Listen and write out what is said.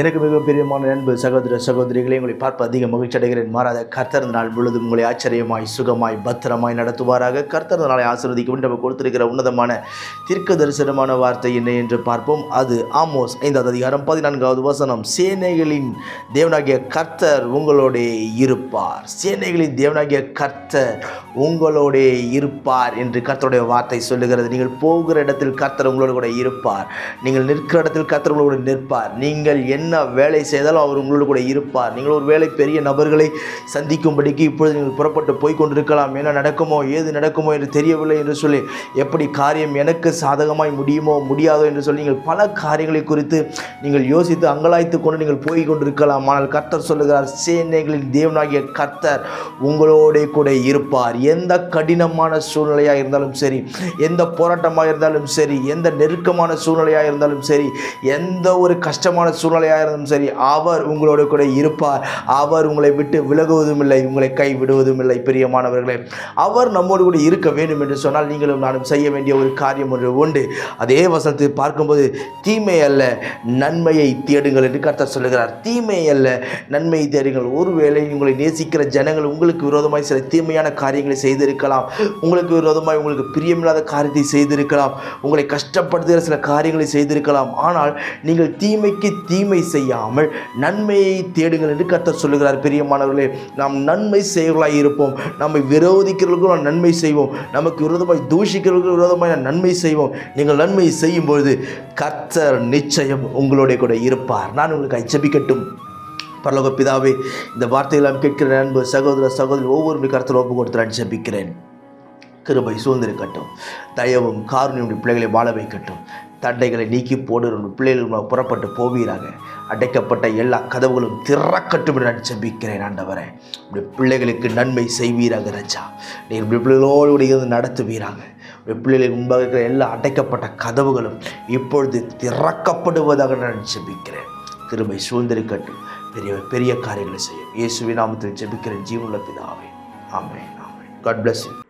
எனக்கு மிகப்பெரியமான பிரியமான நண்பு சகோதர சகோதரிகளை உங்களை பார்ப்ப அதிக மகிழ்ச்சி அடைகிறேன். மாறாத கர்த்தர் நாள் முழுவதும் உங்களை ஆச்சரியமாய் சுகமாய் பத்திரமாய் நடத்துவாராக. கர்த்தர் நாளை ஆசீர்வதிக்கும் நம்ம கொடுத்திருக்கிற உன்னதமான தீர்க்க தரிசனமான வார்த்தை என்ன என்று பார்ப்போம். அது ஆமோஸ் ஐந்தாவது அதிகாரம் பதினான்காவது வசனம். சேனைகளின் தேவனாகிய கர்த்தர் உங்களோட இருப்பார். சேனைகளின் தேவனாகிய கர்த்தர் உங்களோட இருப்பார் என்று கர்த்தருடைய வார்த்தை சொல்லுகிறது. நீங்கள் போகிற இடத்தில் கர்த்தர் உங்களோட கூட இருப்பார். நீங்கள் நிற்கிற இடத்தில் கர்த்தர் உங்களோட நிற்பார். நீங்கள் என்ன என்ன வேலை செய்தாலும் அவர் உங்களோட கூட இருப்பார். நீங்கள் ஒரு வேலை பெரிய நபர்களை சந்திக்கும்படிக்கு இப்பொழுது நீங்கள் புறப்பட்டு போய் கொண்டிருக்கலாம். என்ன நடக்குமோ ஏது நடக்குமோ என்று தெரியவில்லை என்று சொல்லி எப்படி காரியம் எனக்கு சாதகமாய் முடியுமோ முடியாதோ என்று சொல்லி நீங்கள் பல காரியங்களை குறித்து நீங்கள் யோசித்து அங்கலாய்த்து கொண்டு நீங்கள் போய் கொண்டிருக்கலாம். ஆனால் கர்த்தர் சொல்லுகிறார் சேனைகளின் தேவனாகிய கர்த்தர் உங்களோட கூட இருப்பார். எந்த கடினமான சூழ்நிலையாக இருந்தாலும் சரி எந்த போராட்டமாக இருந்தாலும் சரி எந்த நெருக்கமான சூழ்நிலையாக இருந்தாலும் சரி எந்த ஒரு கஷ்டமான சூழ்நிலையாக இருந்தும் சரி அவர் உங்களோட கூட இருப்பார். அவர் உங்களை விட்டு விலகுவதும் இல்லை உங்களை கை விடுவதும் இல்லை பிரியமானவர்களே. அவர் நம்மோடு கூட இருக்க வேண்டும் என்று சொன்னால் நீங்களும் நானும் செய்ய வேண்டிய ஒரு காரியம் ஒன்று உண்டு. அதே வசனத்தை பார்க்கும்போது தீமை அல்ல நன்மையை தேடுங்கள் என்று கர்த்தர் சொல்லுகிறார். தீமை அல்ல நன்மையை தேடுங்கள். ஒருவேளை உங்களை நேசிக்கிற ஜனங்கள் உங்களுக்கு விரோதமாய் சில தீமையான காரியங்களை செய்திருக்கலாம். உங்களுக்கு விரோதமாய் உங்களுக்கு பிரியமில்லாத காரியத்தை செய்திருக்கலாம். உங்களை கஷ்டப்படுத்துகிற சில காரியங்களை செய்திருக்கலாம். ஆனால் நீங்கள் தீமைக்கு தீமை செய்யாமல் நன்மையை தேடுங்கள் என்று கர்த்தர் சொல்லுகிறார். பிரியமானவர்களே நாம் நன்மை செய்வர்களாக இருப்போம். நம்மை விரோதிக்கிறவர்களுக்கும் நாம் நன்மை செய்வோம். நமக்கு விரோதமாய் தூஷிக்கிறவர்களுக்கு விரோதமாய் நாம் நன்மை செய்வோம். நீங்கள் நன்மை செய்யும் பொழுது கர்த்தர் நிச்சயம் உங்களுடைய கூட இருப்பார். நான் உங்களுக்கு அச்சபிக்கட்டும் பரலோக பிதாவே இந்த வார்த்தையெல்லாம் கேட்கிற அன்பு சகோதர சகோதரி ஒவ்வொரு கருத்தில் ஒப்பு கொடுத்து நான் ஜபிக்கிறேன் கிருபை சூழ்ந்திருக்கட்டும். தயவும் காருண்யம் பிள்ளைகளை வாழ வைக்கட்டும். தண்டைகளை நீக்கி போடுற பிள்ளைகள் புறப்பட்டு போவீராக. அடைக்கப்பட்ட எல்லா கதவுகளும் திறக்கட்டும் என்று நான் ஜெபிக்கிறேன் ஆண்டவரே. இப்படி பிள்ளைகளுக்கு நன்மை செய்வீராக ரஜா. நீர் இப்படி பிள்ளைகளோடு இருந்து நடத்துவீராக. இப்படி பிள்ளைகளுக்கு முன்பாக இருக்கிற எல்லா அடைக்கப்பட்ட கதவுகளும் இப்பொழுது திறக்கப்படுவதாக நான் ஜெபிக்கிறேன். கிருபை சூழ்ந்திருக்கட்டும். பெரிய பெரிய காரியங்களை செய்யும். இயேசுவின் நாமத்தில் ஜெபிக்கிறேன். ஜீவனுள்ள பிதாவே. ஆமை ஆமை காட் பிளஸ் யூ